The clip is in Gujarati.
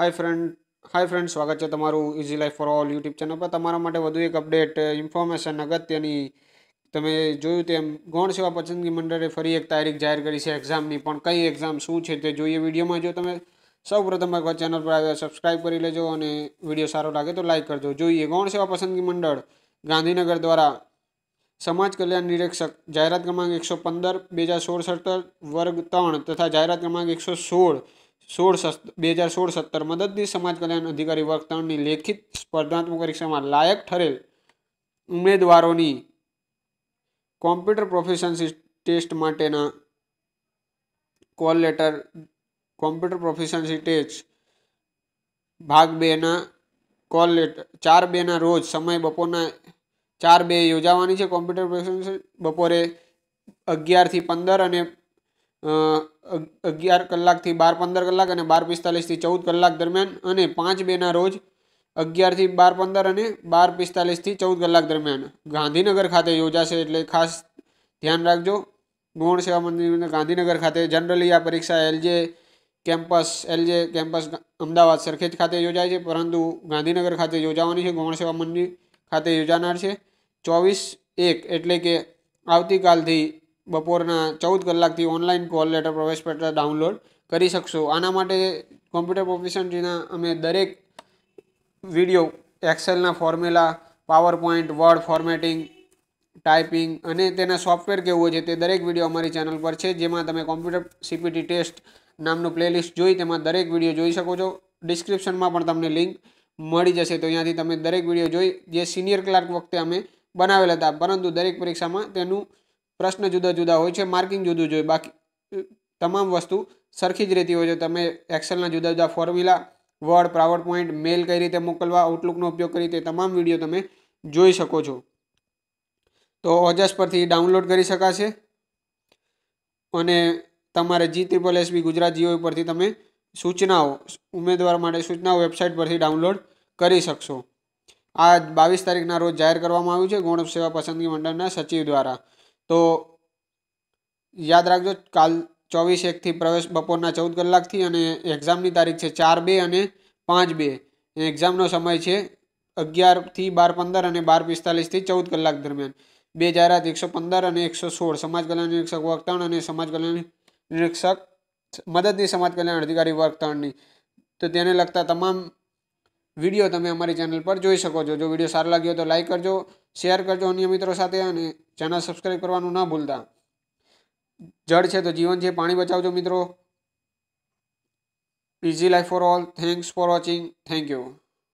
હાય ફ્રેન્ડ હાય ફ્રેન્ડ સ્વાગત છે તમારું easy life for all YouTube channel પર. તમારા માટે વધુ એક અપડેટ ઇન્ફોર્મેશન અગત્યની તમે જોયું તેમ ગૌણ સેવા પસંદગી મંડળે ફરી એક તારીખ જાહેર કરી છે એક્ઝામની પણ કઈ એક્ઝામ શું છે તે જોઈએ વિડીયોમાં જો તમે સૌ પ્રથમ એકવાર ચેનલ પર આવ્યા સબસ્ક્રાઈબ કરી લેજો અને વીડિયો સારો લાગે તો લાઇક કરજો. જોઈએ, ગૌણ સેવા પસંદગી મંડળ ગાંધીનગર દ્વારા સમાજ કલ્યાણ નિરીક્ષક જાહેરાત ક્રમાંક એકસો પંદર, બે હજાર સોળ, સત્તર, વર્ગ ત્રણ તથા જાહેરાત ક્રમાંક એકસો સોળ સોળ બે હજાર સોળ સત્તર મદદનીશ સમાજ કલ્યાણ અધિકારી વર્ગ લેખિત સ્પર્ધાત્મક પરીક્ષામાં લાયક ઠરેલ ઉમેદવારોની કોમ્પ્યુટર પ્રોફિશન્સી ટેસ્ટ માટેના call letter, computer proficiency test, ભાગ બેના કોલ લેટર ચાર બેના રોજ સમય બપોરના, ચાર બે યોજાવાની છે કોમ્પ્યુટર પ્રોફિશન્સી, બપોરે અગિયારથી પંદર અને અગિયાર કલાકથી બાર પંદર કલાક અને બાર પિસ્તાલીસથી ચૌદ કલાક દરમિયાન અને પાંચ બેના રોજ અગિયારથી બાર પંદર અને બાર પિસ્તાલીસથી ચૌદ કલાક દરમિયાન. ગાંધીનગર ખાતે યોજાશે એટલે ખાસ ધ્યાન રાખજો. ગૌણ સેવા મંદિર ગાંધીનગર ખાતે જનરલી આ પરીક્ષા LJ campus LJ campus Ahmedabad Sarkhej ખાતે યોજાય છે, પરંતુ ગાંધીનગર ખાતે યોજાવાની છે. ગૌણ સેવા મંદિર ખાતે યોજાનાર છે. ચોવીસ એક એટલે કે આવતીકાલથી બપોરના ચૌદ કલાકથી ઓનલાઈન કોલ લેટર પ્રવેશપત્ર ડાઉનલોડ કરી શકશો. આના માટે કોમ્પ્યુટર પ્રોફિશન્સીના અમે દરેક video એક્સેલના formula power point word formatting typing અને તેના સોફ્ટવેર કેવું હોય છે તે દરેક વીડિયો અમારી ચેનલ પર છે. જેમાં તમે કોમ્પ્યુટર સીપીટી ટેસ્ટ નામનું પ્લેલિસ્ટ જોઈ તેમાં દરેક વીડિયો જોઈ શકો છો. ડિસ્ક્રિપ્શનમાં પણ તમને લિંક મળી જશે. તો અહીંયાથી તમે દરેક વીડિયો જોઈ જે સિનિયર ક્લાર્ક વખતે અમે બનાવેલા હતા. પરંતુ દરેક પરીક્ષામાં તેનું પ્રશ્ન જુદા જુદા હોય છે, માર્કિંગ જુદું જોઈએ બાકી તમામ વસ્તુ સરખી જ રહેતી હોય છે. તમે એક્સેલના જુદા જુદા formula word power point mail કઈ રીતે મોકલવા આઉટલુકનો ઉપયોગ કરી તે તમામ વીડિયો તમે જોઈ શકો છો. તો ઓજસ પરથી ડાઉનલોડ કરી શકાશે. અને તમારે G triple SB Gujarat Jio પરથી તમે સૂચનાઓ, ઉમેદવાર માટે સૂચનાઓ વેબસાઇટ પરથી ડાઉનલોડ કરી શકશો. આ બાવીસ તારીખના રોજ જાહેર કરવામાં આવ્યું છે. ગૌણ સેવા પસંદગી મંડળના સચિવ દ્વારા. તો યાદ રાખજો, કાલ ચોવીસ એકથી પ્રવેશ બપોરના ચૌદ કલાકથી અને એક્ઝામની તારીખ છે ચાર બે અને પાંચ બે. એક્ઝામનો સમય છે અગિયારથી બાર પંદર અને બાર પિસ્તાલીસથી ચૌદ કલાક દરમિયાન. બે જાહેરાત, એકસો પંદર અને એકસો સોળ, સમાજ કલ્યાણ નિરીક્ષક વર્ગ અને સમાજ કલ્યાણ નિરીક્ષક મદદની સમાજ કલ્યાણ અધિકારી વર્ગ તો તેને લગતા તમામ વીડિયો તમે અમારી ચેનલ પર જોઈ શકો છો. જો વીડિયો સારો લાગ્યો તો લાઈક કરજો, શેર કરજો અન્ય મિત્રો સાથે અને ચેનલ સબસ્ક્રાઈબ કરવાનું ના ભૂલતા. જળ છે તો જીવન છે, પાણી બચાવજો મિત્રો. Easy life for all thanks for watching thank you